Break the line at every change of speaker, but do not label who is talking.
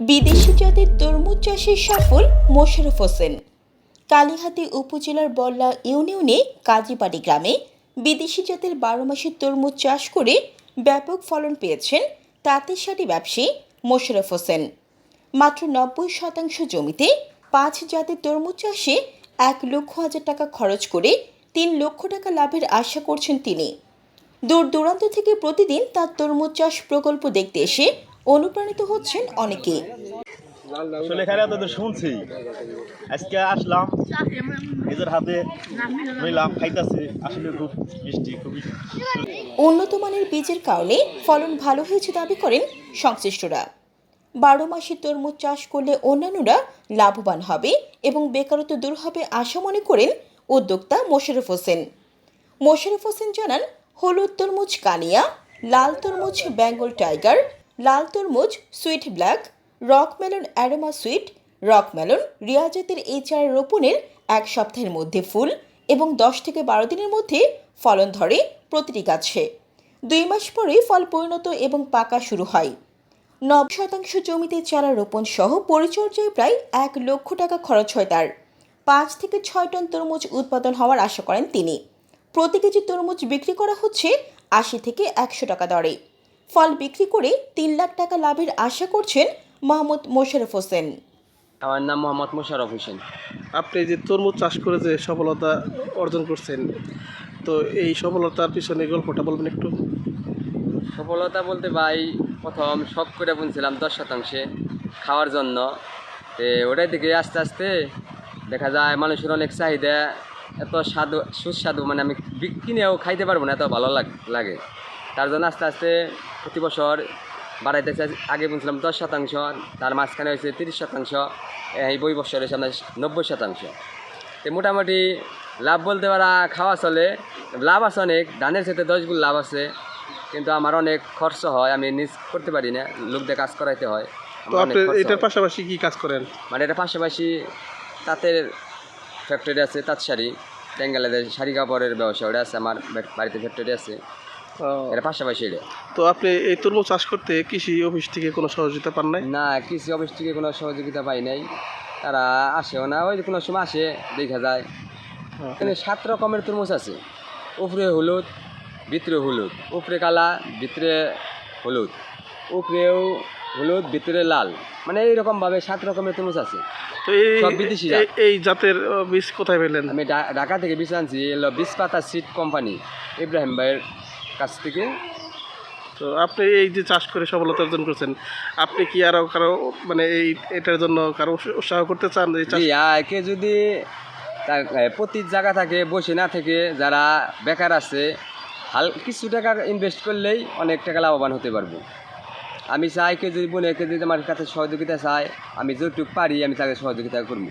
বিদেশি জাতের তরমুজ চাষে সফল মোশারফ হোসেন। কালীহাতি উপজেলার বল্লা ইউনিয়নে কাজীবাড়ি গ্রামে বিদেশি জাতের বারো মাসের তরমুজ চাষ করে ব্যাপক ফলন পেয়েছেন তাঁতের তাঁতিশাড়ি ব্যবসায়ী মোশারফ হোসেন। মাত্র নব্বই শতাংশ জমিতে পাঁচ জাতের তরমুজ চাষে এক লক্ষ হাজার টাকা খরচ করে তিন লক্ষ টাকা লাভের আশা করছেন তিনি। দূর দূরান্ত থেকে প্রতিদিন তার তরমুজ চাষ প্রকল্প দেখতে এসে অনুপ্রাণিত হচ্ছেন অনেকে।
আসলে এখানে তো শুনছি। আজকে আসলাম নিজের হাতে নিলাম খাইতেছি। আসলে খুব মিষ্টি খুবই
উন্নত মানের বীজের কারণে ফলন ভালো হয়েছে দাবি করেন সংশ্লিষ্টরা। বারো মাসে তরমুজ চাষ করলে অন্যান্যরা লাভবান হবে এবং বেকারত্ব দূর হবে আশা মনে করেন উদ্যোক্তা মোশারফ হোসেন। মোশারফ হোসেন জানান হলুদ তরমুজ কানিয়া লাল তরমুজ বেঙ্গল টাইগার লাল তরমুজ, sweet black, rock melon aroma sweet, rock melon রিয়াজাতের এই চারা রোপণের এক সপ্তাহের মধ্যে ফুল এবং দশ থেকে বারো দিনের মধ্যে ফলন ধরে প্রতিটি গাছে। দুই মাস পরেই ফল পরিণত এবং পাকা শুরু হয়। নব শতাংশ জমিতে চারা রোপণ সহ পরিচর্যায় প্রায় এক লক্ষ টাকা খরচ হয় তার। পাঁচ থেকে ছয় টন তরমুজ উৎপাদন হওয়ার আশা করেন তিনি। প্রতি কেজি তরমুজ বিক্রি করা হচ্ছে আশি থেকে একশো টাকা দরে। ফল বিক্রি করে তিন লাখ টাকা লাভের আশা করছেন মোহাম্মদ মোশারফ হোসেন।
আমার নাম মোহাম্মদ মোশাররফ হোসেন।
আপনি যে তরমুজ চাষ করে যে সফলতা অর্জন করছেন তো এই সফলতার পিছনে গল্পটা বলবেন একটু?
সফলতা বলতে ভাই প্রথম শখ করে বুনছিলাম দশ শতাংশে খাওয়ার জন্য। তো ওটাই থেকে আস্তে আস্তে দেখা যায় মানুষের অনেক চাহিদা এত স্বাদু সুস্বাদু মানে আমি কিনেও খাইতে পারব না এত ভালো লাগ- লাগে। তার জন্য আস্তে আস্তে প্রতি বছর বাড়াইতে চাই। আগে বলছিলাম দশ শতাংশ তার মাঝখানে হয়েছে তিরিশ শতাংশ এই বই বছর হয়েছে আপনার নব্বই শতাংশ। তো মোটামুটি লাভ বলতে পারা খাওয়া চলে। লাভ আছে অনেক ধানের সাথে দশ গুণ লাভ আছে কিন্তু আমার অনেক খরচ হয় আমি নিজ করতে পারি না লোকদের কাজ করাইতে হয়।
এটার পাশাপাশি কি কাজ করেন?
মানে এটা পাশাপাশি তাঁতের ফ্যাক্টরি আছে তাঁত শাড়ি বেঙ্গালাদেশ শাড়ি কাপড়ের ব্যবসা ওটা আছে আমার বাড়িতে ফ্যাক্টরি আছে। এটা পাশাপাশি এটা।
তো আপনি এই তরমুজ চাষ করতে কৃষি অফিস থেকে কোনো সহযোগিতা পান নাই?
না কৃষি অফিস থেকে কোনো সহযোগিতা পাই নাই। তারা আসেও না ওই কোনো সময় আসে দেখা যায়।
হ্যাঁ।
এখানে সাত রকমের তরমুজ আছে। উপরে হলুদ ভিতরে হলুদ। উপরে কালা ভিতরে হলুদ। উপরেও হলুদ ভিতরে লাল। মানে এইরকমভাবে সাত রকমের তরমুজ আছে।
তো এই
সব বিদেশি
এই- জাতের বীজ কোথায় পেলেন?
আমি ঢাকা থেকে বীজ আনছি এলো বিসপাতা সিড কোম্পানি ইব্রাহিম ভাইয়ের কাছ থেকে।
তো আপনি এই যে চাষ করে সফলতা অর্জন করছেন আপনি কি আরও কারও মানে এই এটার জন্য কারও উৎসাহ করতে চান? এই চাষ
কে যদি প্রতি জায়গা থাকে বসে না থেকে যারা বেকার আছে হাল কিছু টাকা ইনভেস্ট করলেই অনেক টাকা লাভবান হতে পারব। আমি চাই কে যদি বোনে কে যদি আমার কাছে সহযোগিতা চায় আমি যতটুকু পারি আমি তাকে সহযোগিতা করব।